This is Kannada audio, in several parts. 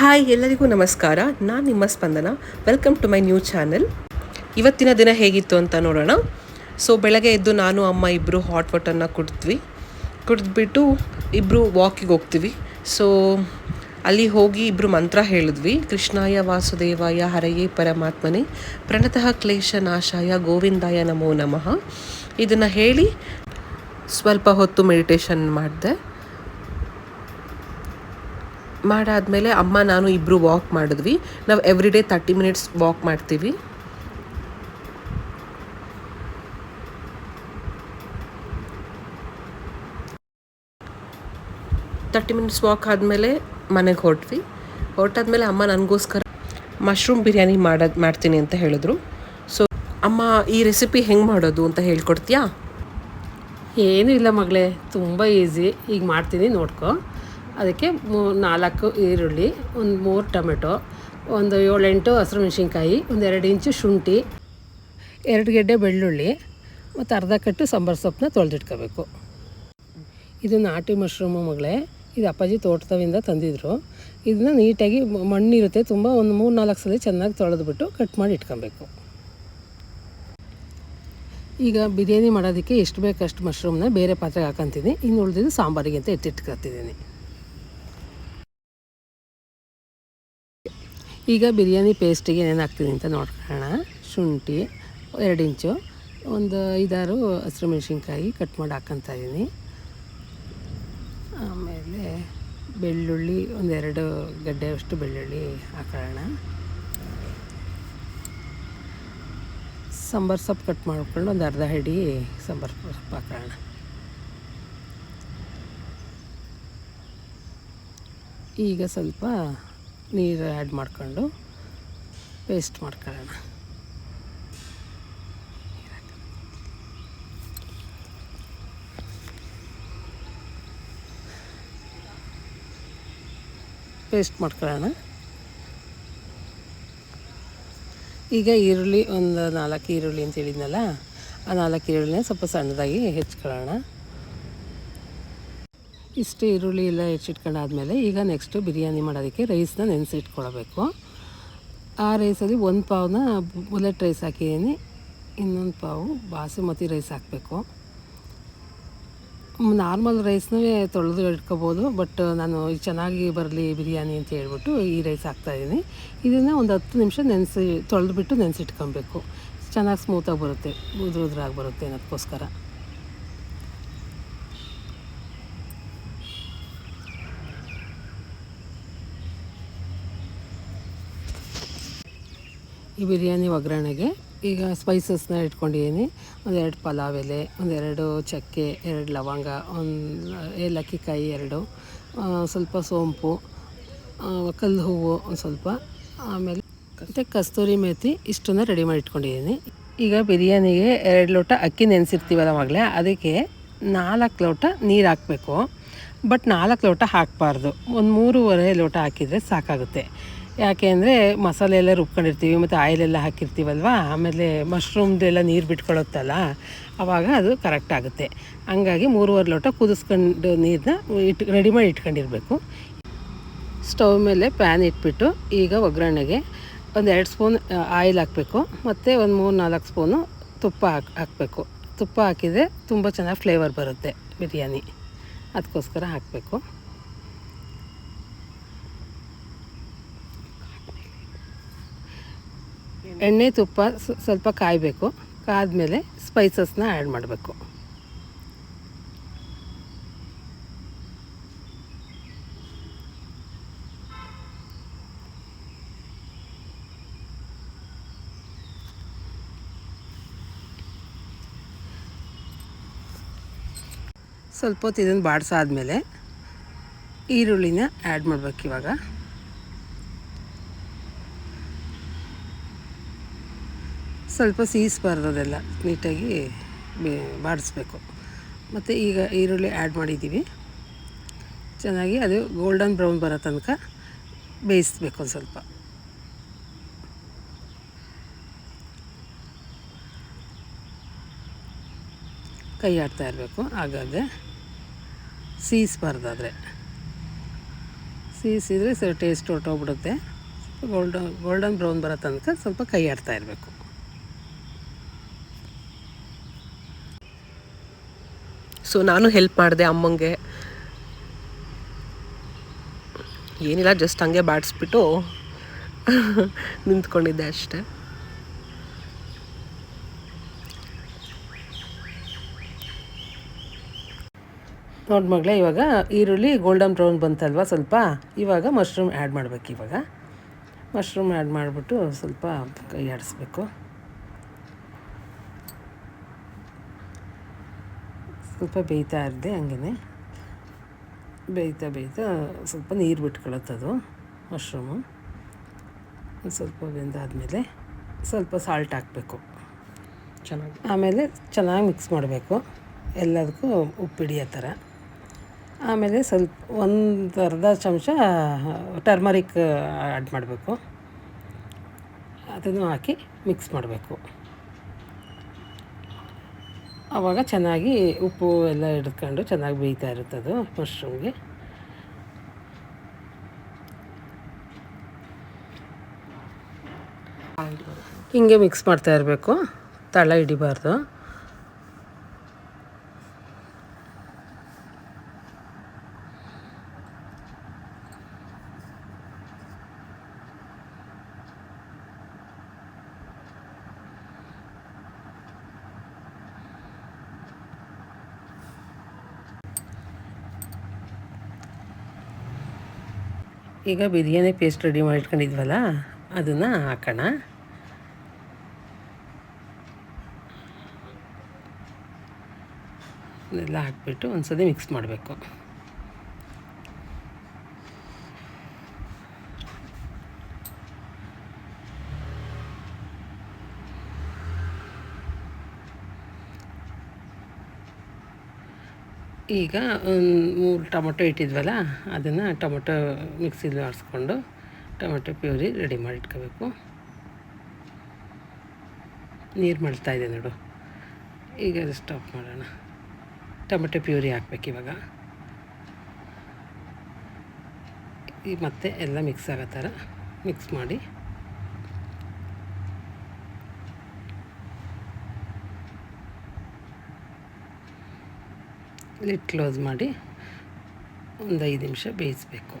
ಹಾಯ್ ಎಲ್ಲರಿಗೂ ನಮಸ್ಕಾರ. ನಾನು ನಿಮ್ಮ Spandana. Welcome to my new channel ಇವತ್ತಿನ ದಿನ ಹೇಗಿತ್ತು ಅಂತ ನೋಡೋಣ. ಸೊ ಬೆಳಗ್ಗೆ ಎದ್ದು ನಾನು, ಅಮ್ಮ ಇಬ್ಬರು ಹಾಟ್ ವಾಟರ್ನ ಕುಡಿದ್ವಿ. ಕುಡಿದ್ಬಿಟ್ಟು ಇಬ್ಬರು ವಾಕಿಗೆ ಹೋಗ್ತೀವಿ. ಸೊ ಅಲ್ಲಿ ಹೋಗಿ ಇಬ್ಬರು ಮಂತ್ರ ಹೇಳಿದ್ವಿ. ಕೃಷ್ಣಾಯ ವಾಸುದೇವಾಯ ಹರಯೇ ಪರಮಾತ್ಮನೇ. ಪ್ರಣತಃ ಕ್ಲೇಶ ನಾಶಾಯ ಗೋವಿಂದಾಯ ನಮೋ ನಮಃ. ಇದನ್ನು ಹೇಳಿ ಸ್ವಲ್ಪ ಹೊತ್ತು ಮೆಡಿಟೇಷನ್ ಮಾಡಿದೆ. ಮಾಡಾದಮೇಲೆ ಅಮ್ಮ, ನಾನು ಇಬ್ಬರು ವಾಕ್ ಮಾಡಿದ್ವಿ. ನಾವು every day thirty minutes walk ಮಾಡ್ತೀವಿ. ತರ್ಟಿ ಮಿನಿಟ್ಸ್ ವಾಕ್ ಆದಮೇಲೆ ಮನೆಗೆ ಹೊರಟ್ವಿ. ಹೊರಟಾದ್ಮೇಲೆ ಅಮ್ಮ ನನಗೋಸ್ಕರ ಮಶ್ರೂಮ್ ಬಿರಿಯಾನಿ ಮಾಡೋದು, ಮಾಡ್ತೀನಿ ಅಂತ ಹೇಳಿದ್ರು. ಸೊ ಅಮ್ಮ, ಈ ರೆಸಿಪಿ ಹೆಂಗೆ ಮಾಡೋದು ಅಂತ ಹೇಳ್ಕೊಡ್ತೀಯಾ? ಏನೂ ಇಲ್ಲ ಮಗಳೇ, ತುಂಬ ಈಸಿ ಈಗ ಮಾಡ್ತೀನಿ, ನೋಡ್ಕೊ. ಅದಕ್ಕೆ ಮೂ ನಾಲ್ಕು ಈರುಳ್ಳಿ, ಒಂದು ಮೂರು ಟೊಮೆಟೊ, ಒಂದು ಏಳೆಂಟು ಹಸಿರು ಮೆಣಸಿನ್ಕಾಯಿ, ಒಂದು ಎರಡು ಇಂಚು ಶುಂಠಿ, ಎರಡು ಗೆಡ್ಡೆ ಬೆಳ್ಳುಳ್ಳಿ, ಮತ್ತು ಅರ್ಧ ಕಟ್ಟು ಸಾಂಬಾರು ಸೊಪ್ಪನ್ನ ತೊಳೆದಿಟ್ಕೋಬೇಕು. ಇದು ನಾಟಿ ಮಶ್ರೂಮು ಮಗಳೇ, ಇದು ಅಪ್ಪಾಜಿ ತೋಟದವಿಂದ ತಂದಿದ್ರು. ಇದನ್ನ ನೀಟಾಗಿ ಮಣ್ಣಿರುತ್ತೆ, ತುಂಬ ಒಂದು ಮೂರು ನಾಲ್ಕು ಸಲ ಚೆನ್ನಾಗಿ ತೊಳೆದ್ಬಿಟ್ಟು ಕಟ್ ಮಾಡಿ ಇಟ್ಕೊಬೇಕು. ಈಗ ಬಿರಿಯಾನಿ ಮಾಡೋದಕ್ಕೆ ಎಷ್ಟು ಬೇಕಷ್ಟು ಮಶ್ರೂಮ್ನ ಬೇರೆ ಪಾತ್ರೆಗೆ ಹಾಕೊತೀನಿ, ಇನ್ನು ಉಳಿದಿದ್ದು ಸಾಂಬಾರಿಗೆ ಅಂತ ಎತ್ತಿಟ್ಕೊತಿದ್ದೀನಿ. ಈಗ ಬಿರಿಯಾನಿ ಪೇಸ್ಟಿಗೆ ಏನೇನು ಹಾಕ್ತೀನಿ ಅಂತ ನೋಡ್ಕೊಳ್ಳೋಣ ಶುಂಠಿ ಎರಡು ಇಂಚು. ಒಂದು ಐದಾರು ಹಸಿರು ಮೆಣಸಿನ್ಕಾಯಿ ಕಟ್ ಮಾಡಿ ಹಾಕ್ಕೊತಾ ಇದ್ದೀನಿ ಆಮೇಲೆ ಬೆಳ್ಳುಳ್ಳಿ ಒಂದೆರಡು ಗಡ್ಡೆಯಷ್ಟು ಬೆಳ್ಳುಳ್ಳಿ ಹಾಕೊಳ್ಳೋಣ. ಸಾಂಬಾರು ಸೊಪ್ಪು ಕಟ್ ಮಾಡ್ಕೊಂಡು ಒಂದು ಅರ್ಧ ಹಿಡಿ ಸಾಂಬಾರು ಸೊಪ್ಪು ಹಾಕೋಣ ಈಗ ಸ್ವಲ್ಪ ನೀರು ಆ್ಯಡ್ ಮಾಡ್ಕೊಂಡು ಪೇಸ್ಟ್ ಮಾಡ್ಕೊಳ್ಳೋಣ. ಪೇಸ್ಟ್ ಮಾಡ್ಕೊಳ್ಳೋಣ. ಈಗ ಈರುಳ್ಳಿ ಒಂದು ನಾಲ್ಕು ಈರುಳ್ಳಿ ಅಂತ ಹೇಳಿದ್ನಲ್ಲ, ಆ ನಾಲ್ಕು ಈರುಳ್ಳಿನ ಸ್ವಲ್ಪ ಸಣ್ಣದಾಗಿ ಹೆಚ್ಕೊಳ್ಳೋಣ. ಇಷ್ಟು ಈರುಳ್ಳಿ ಎಲ್ಲ ಹೆಚ್ಚಿಟ್ಕೊಂಡಾದ್ಮೇಲೆ ಈಗ ನೆಕ್ಸ್ಟು ಬಿರಿಯಾನಿ ಮಾಡೋದಕ್ಕೆ ರೈಸ್ನ ನೆನೆಸಿಟ್ಕೊಳ್ಬೇಕು. ಆ ರೈಸಲ್ಲಿ ಒಂದು ಪಾವನ್ನ ಬುಲೆಟ್ ರೈಸ್ ಹಾಕಿದ್ದೀನಿ. ಇನ್ನೊಂದು ಪಾವು ಬಾಸುಮತಿ ರೈಸ್ ಹಾಕಬೇಕು. ನಾರ್ಮಲ್ ರೈಸ್ನೇ ತೊಳೆದು ಇಟ್ಕೋಬೋದು ಬಟ್ ನಾನು ಚೆನ್ನಾಗಿ ಬರಲಿ ಬಿರಿಯಾನಿ ಅಂತ ಹೇಳ್ಬಿಟ್ಟು ಈ ರೈಸ್ ಹಾಕ್ತಾಯಿದ್ದೀನಿ ಇದನ್ನು ಒಂದು ಹತ್ತು ನಿಮಿಷ ನೆನೆಸಿ, ತೊಳೆದ್ಬಿಟ್ಟು ನೆನೆಸಿಟ್ಕೊಬೇಕು ಚೆನ್ನಾಗಿ ಸ್ಮೂತಾಗಿ ಬರುತ್ತೆ ಉದ್ರ ಉದ್ರಾಗಿ ಬರುತ್ತೆ ಅನ್ನೋದಕ್ಕೋಸ್ಕರ ಈ ಬಿರಿಯಾನಿ ಒಗ್ಗರಣೆಗೆ ಈಗ ಸ್ಪೈಸಸ್ನ ಇಟ್ಕೊಂಡಿದ್ದೀನಿ. ಒಂದೆರಡು ಪಲಾವ್ ಎಲೆ, ಒಂದೆರಡು ಚಕ್ಕೆ, ಎರಡು ಲವಂಗ, ಒಂದು ಏಲಕ್ಕಿ ಕಾಯಿ ಎರಡು ಸ್ವಲ್ಪ ಸೋಂಪು ಕಲ್ಲು ಹೂವು ಒಂದು ಸ್ವಲ್ಪ, ಆಮೇಲೆ ಮತ್ತು ಕಸ್ತೂರಿ ಮೇಥಿ ಇಷ್ಟನ್ನು ರೆಡಿ ಮಾಡಿ ಇಟ್ಕೊಂಡಿದ್ದೀನಿ. ಈಗ ಬಿರಿಯಾನಿಗೆ ಎರಡು ಲೋಟ ಅಕ್ಕಿ ನೆನೆಸಿರ್ತೀವಲ್ಲ ಮಗಳೇ, ಅದಕ್ಕೆ ನಾಲ್ಕು ಲೋಟ ನೀರು ಹಾಕಬೇಕು. ಬಟ್ ನಾಲ್ಕು ಲೋಟ ಹಾಕಬಾರ್ದು. ಒಂದು ಮೂರುವರೆ ಲೋಟ ಹಾಕಿದರೆ ಸಾಕಾಗುತ್ತೆ. ಯಾಕೆ ಅಂದರೆ ಮಸಾಲೆ ಎಲ್ಲ ರುಬ್ಕೊಂಡಿರ್ತೀವಿ, ಮತ್ತು ಆಯಿಲ್ ಎಲ್ಲ ಹಾಕಿರ್ತೀವಲ್ವ? ಆಮೇಲೆ ಮಶ್ರೂಮ್ದೆಲ್ಲ ನೀರು ಬಿಟ್ಕೊಳ್ಳುತ್ತಲ್ಲ ಆವಾಗ ಅದು ಕರೆಕ್ಟ್ ಆಗುತ್ತೆ. ಹಂಗಾಗಿ ಮೂರುವರೆ ಲೋಟ ಕುದಿಸ್ಕೊಂಡು ನೀರನ್ನ ಇಟ್ ರೆಡಿ ಮಾಡಿ ಇಟ್ಕೊಂಡಿರಬೇಕು. ಸ್ಟವ್ ಮೇಲೆ ಪ್ಯಾನ್ ಇಟ್ಬಿಟ್ಟು ಈಗ ಒಗ್ಗರಣೆಗೆ ಒಂದು ಎರಡು ಸ್ಪೂನ್ ಆಯಿಲ್ ಹಾಕಬೇಕು, ಮತ್ತು ಒಂದು ಮೂರು ನಾಲ್ಕು ಸ್ಪೂನು ತುಪ್ಪ ಹಾಕ್, ಹಾಕಬೇಕು. ತುಪ್ಪ ಹಾಕಿದರೆ ತುಂಬ ಚೆನ್ನಾಗಿ ಫ್ಲೇವರ್ ಬರುತ್ತೆ ಬಿರಿಯಾನಿ. ಅದಕ್ಕೋಸ್ಕರ ಹಾಕಬೇಕು. ಎಣ್ಣೆ ತುಪ್ಪ ಸ್ವಲ್ಪ ಕಾಯಬೇಕು. ಕಾದ ಮೇಲೆ ಸ್ಪೈಸಸ್ನ ಆ್ಯಡ್ ಮಾಡಬೇಕು. ಸ್ವಲ್ಪ ಹೊತ್ತು ಇದನ್ನು ಬಾಡಿಸಾದ್ಮೇಲೆ ಈರುಳ್ಳಿನ ಆ್ಯಡ್ ಮಾಡ್ಬೇಕು ಇವಾಗ. ಸ್ವಲ್ಪ ಸೀಸ್ಬಾರ್ದು ಅದೆಲ್ಲ ನೀಟಾಗಿ ಬಾಡಿಸ್ಬೇಕು. ಮತ್ತು ಈಗ ಈರುಳ್ಳಿ ಆ್ಯಡ್ ಮಾಡಿದ್ದೀವಿ. ಚೆನ್ನಾಗಿ ಅದು ಗೋಲ್ಡನ್ ಬ್ರೌನ್ ಬರೋ ತನಕ ಬೇಯಿಸ್ಬೇಕು ಒಂದು ಸ್ವಲ್ಪ. ಕೈ ಆಡ್ತಾ ಇರಬೇಕು. ಆಗಾಗ ಸೀಸ್ಬಾರ್ದಾದರೆ ಸೀಸಿದ್ರೆ ಸೊ ಟೇಸ್ಟ್ ಹೊರ್ಟೋಗ್ಬಿಡುತ್ತೆ. ಗೋಲ್ಡನ್ ಗೋಲ್ಡನ್ ಬ್ರೌನ್ ಬರೋ ತನಕ ಸ್ವಲ್ಪ ಕೈ ಆಡ್ತಾ ಇರಬೇಕು. ಸೊ ನಾನು ಹೆಲ್ಪ್ ಮಾಡಿದೆ ಅಮ್ಮಂಗೆ. ಏನಿಲ್ಲ ಜಸ್ಟ್ ಹಂಗೆ ಬಾಡಿಸ್ಬಿಟ್ಟು ನಿಂತ್ಕೊಂಡಿದ್ದೆ ಅಷ್ಟೆ. ನೋಡಿ ಮಗಳೇ ಇವಾಗ ಈರುಳ್ಳಿ ಗೋಲ್ಡನ್ ಬ್ರೌನ್ ಬಂತಲ್ವ ಸ್ವಲ್ಪ? ಇವಾಗ ಮಶ್ರೂಮ್ ಆ್ಯಡ್ ಮಾಡಬೇಕು ಇವಾಗ. ಮಶ್ರೂಮ್ ಆ್ಯಡ್ ಮಾಡಿಬಿಟ್ಟು ಸ್ವಲ್ಪ ಕೈ ಆಡಿಸ್ಬೇಕು. ಸ್ವಲ್ಪ ಬೇಯ್ತಾ ಇರದೆ ಹಂಗೆ ಬೇಯ್ತಾ ಬೇಯ್ತಾ ಸ್ವಲ್ಪ ನೀರು ಬಿಟ್ಕೊಳತ್ತದು ಮಶ್ರೂಮು. ಸ್ವಲ್ಪ ಬೆಂದಾದಮೇಲೆ ಸ್ವಲ್ಪ ಸಾಲ್ಟ್ ಹಾಕಬೇಕು. ಚೆನ್ನಾಗಿ. ಆಮೇಲೆ ಚೆನ್ನಾಗಿ ಮಿಕ್ಸ್ ಮಾಡಬೇಕು. ಎಲ್ಲದಕ್ಕೂ ಉಪ್ಪಿಡಿಯೋ ಥರ. ಆಮೇಲೆ ಸ್ವಲ್ಪ ಒಂದು ಅರ್ಧ ಚಮಚ ಟರ್ಮರಿಕ್ ಆ್ಯಡ್ ಮಾಡಬೇಕು. ಅದನ್ನು ಹಾಕಿ ಮಿಕ್ಸ್ ಮಾಡಬೇಕು. ಆವಾಗ ಚೆನ್ನಾಗಿ ಉಪ್ಪು ಎಲ್ಲ ಹಿಡ್ಕೊಂಡು ಚೆನ್ನಾಗಿ ಬೇಯ್ತಾ ಇರುತ್ತದು ಮಶ್ರೂಮ್ಗೆ. ಹಿಂಗೆ ಮಿಕ್ಸ್ ಮಾಡ್ತಾ ಇರಬೇಕು. ತಳ ಹಿಡಿಬಾರ್ದು. ಈಗ ಬಿರಿಯಾನಿ ಪೇಸ್ಟ್ ರೆಡಿ ಮಾಡಿ ಇಟ್ಕೊಂಡಿದ್ವಲ್ಲ ಅದನ್ನು ಹಾಕೋಣ. ಹಾಕಿಬಿಟ್ಟು ಹಾಕ್ಬಿಟ್ಟು ಒಂದ್ಸತಿ ಮಿಕ್ಸ್ ಮಾಡಬೇಕು. ಈಗ ಮೂರು ಟೊಮೊಟೊ ಇಟ್ಟಿದ್ವಲ್ಲ, ಅದನ್ನು ಟೊಮೊಟೊ ಮಿಕ್ಸಿಲಿ ಆಡಿಸ್ಕೊಂಡು ಟೊಮೊಟೊ ಪ್ಯೂರಿ ರೆಡಿ ಮಾಡಿಟ್ಕೋಬೇಕು. ನೀರು ಮಾಡ್ತಾ ಇದೆ ನೋಡು. ಈಗ ಸ್ಟಾಪ್ ಮಾಡೋಣ. ಟೊಮೆಟೊ ಪ್ಯೂರಿ ಹಾಕ್ಬೇಕು ಇವಾಗ. ಈ ಮತ್ತೆ ಎಲ್ಲ ಮಿಕ್ಸ್ ಆಗೋ ಥರ ಮಿಕ್ಸ್ ಮಾಡಿ ಲಿಡ್ ಕ್ಲೋಸ್ ಮಾಡಿ ಒಂದು ಐದು ನಿಮಿಷ ಬೇಯಿಸಬೇಕು.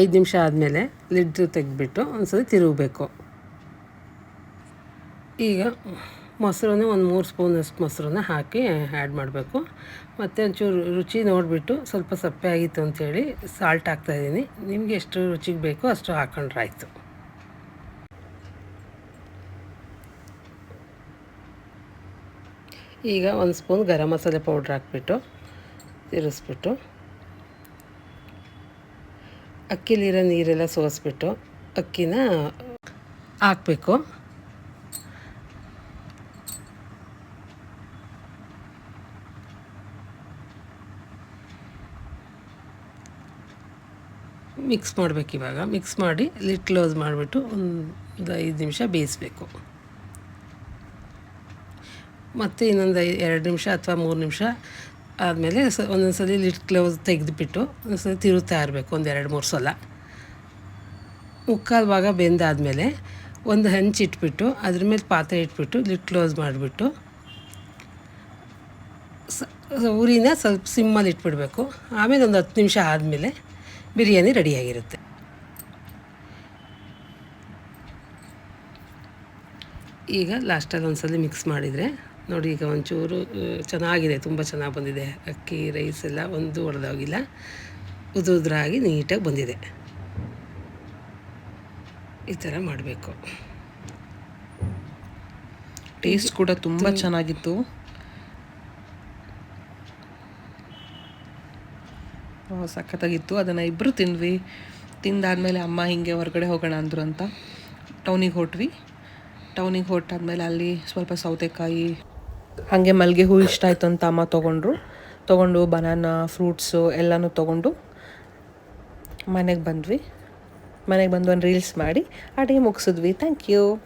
ಐದು ನಿಮಿಷ ಆದಮೇಲೆ ಲಿಡ್ ತೆಗೆದ್ಬಿಟ್ಟು ಒಂದ್ಸತಿ ತಿರುಗಬೇಕು. ಈಗ ಮೊಸರನ್ನ ಒಂದು ಮೂರು ಸ್ಪೂನಷ್ಟು ಮೊಸರನ್ನ ಹಾಕಿ ಆ್ಯಡ್ ಮಾಡಬೇಕು. ಮತ್ತು ಒಂಚೂರು ರುಚಿ ನೋಡಿಬಿಟ್ಟು ಸ್ವಲ್ಪ ಸಪ್ಪೆ ಆಗಿತ್ತು ಅಂಥೇಳಿ ಸಾಲ್ಟ್ ಹಾಕ್ತಾಯಿದ್ದೀನಿ ನಿಮಗೆ ಎಷ್ಟು ರುಚಿಗೆ ಬೇಕೋ ಅಷ್ಟು ಹಾಕೊಂಡ್ರಾಯಿತು ಈಗ ಒಂದು ಸ್ಪೂನ್ ಗರಂ ಮಸಾಲೆ ಪೌಡ್ರ್ ಹಾಕ್ಬಿಟ್ಟು ತಿರುಗಿಸ್ಬಿಟ್ಟು ಅಕ್ಕಿಲಿರೋ ನೀರೆಲ್ಲ ಸೋಸ್ಬಿಟ್ಟು ಅಕ್ಕಿನ ಹಾಕಬೇಕು. ಮಿಕ್ಸ್ ಮಾಡಬೇಕು ಇವಾಗ. ಮಿಕ್ಸ್ ಮಾಡಿ ಲಿಟ್ ಕ್ಲೋಸ್ ಮಾಡಿಬಿಟ್ಟು ಒಂದು ಐದು ನಿಮಿಷ ಬೇಯಿಸಬೇಕು. ಮತ್ತು ಇನ್ನೊಂದು ಐ ಎರಡು ನಿಮಿಷ ಅಥವಾ ಮೂರು ನಿಮಿಷ ಆದಮೇಲೆ ಸ ಒಂದೊಂದು ಸಲ ಲಿಟ್ ಕ್ಲೋಸ್ ತೆಗೆದುಬಿಟ್ಟು ಒಂದೊಂದು ತಿರುತ್ತಾ ಇರಬೇಕು, ಒಂದು ಎರಡು ಮೂರು ಸಲ. ಮುಕ್ಕಾಲು ಭಾಗ ಬೆಂದಾದಮೇಲೆ ಒಂದು ಹಂಚಿಟ್ಬಿಟ್ಟು ಅದ್ರ ಮೇಲೆ ಪಾತ್ರೆ ಇಟ್ಬಿಟ್ಟು ಲಿಟ್ ಕ್ಲೋಸ್ ಮಾಡಿಬಿಟ್ಟು ಸ ಉರಿನ ಸ್ವಲ್ಪ ಸಿಮ್ಮಲ್ಲಿ ಇಟ್ಬಿಡಬೇಕು. ಆಮೇಲೆ ಒಂದು ಹತ್ತು ನಿಮಿಷ ಆದಮೇಲೆ ಬಿರಿಯಾನಿ ರೆಡಿಯಾಗಿರುತ್ತೆ. ಈಗ ಲಾಸ್ಟಲ್ಲಿ ಒಂದ್ಸಲ ಮಿಕ್ಸ್ ಮಾಡಿದರೆ ನೋಡಿ ಈಗ ಒಂಚೂರು ಚೆನ್ನಾಗಿದೆ ತುಂಬ ಚೆನ್ನಾಗಿ ಬಂದಿದೆ. ಅಕ್ಕಿ ರೈಸ್ ಎಲ್ಲ ಒಂದು ಒಡೆದೋಗಿಲ್ಲ. ಉದು ಉದ್ರಾಗಿ ನೀಟಾಗಿ ಬಂದಿದೆ. ಈ ಥರ ಮಾಡಬೇಕು. ಟೇಸ್ಟ್ ಕೂಡ ತುಂಬ ಚೆನ್ನಾಗಿತ್ತು. ಸಖತ್ತಾಗಿತ್ತು. ಅದನ್ನು ಇಬ್ಬರು ತಿಂದ್ವಿ. ತಿಂದಾದಮೇಲೆ ಅಮ್ಮ ಹಿಂಗೆ ಹೊರಗಡೆ ಹೋಗೋಣ ಅಂದರು ಅಂತ. ಟೌನಿಗೆ ಹೊಟ್ವಿ. ಟೌನಿಗೆ ಹೊಟ್ಟಾದ್ಮೇಲೆ ಅಲ್ಲಿ ಸ್ವಲ್ಪ ಸೌತೆಕಾಯಿ, ಹಾಗೆ ಮಲ್ಲಿಗೆ ಹೂ ಇಷ್ಟ ಆಯಿತು ಅಂತ ಅಮ್ಮ ತೊಗೊಂಡ್ರು. ತೊಗೊಂಡು ಬನಾನಾ, ಫ್ರೂಟ್ಸು ಎಲ್ಲನೂ ತೊಗೊಂಡು ಮನೆಗೆ ಬಂದ್ವಿ. ಮನೆಗೆ ಬಂದು ಒಂದು ರೀಲ್ಸ್ ಮಾಡಿ, ಅಡುಗೆ ಮುಗಿಸಿದ್ವಿ. Thank you.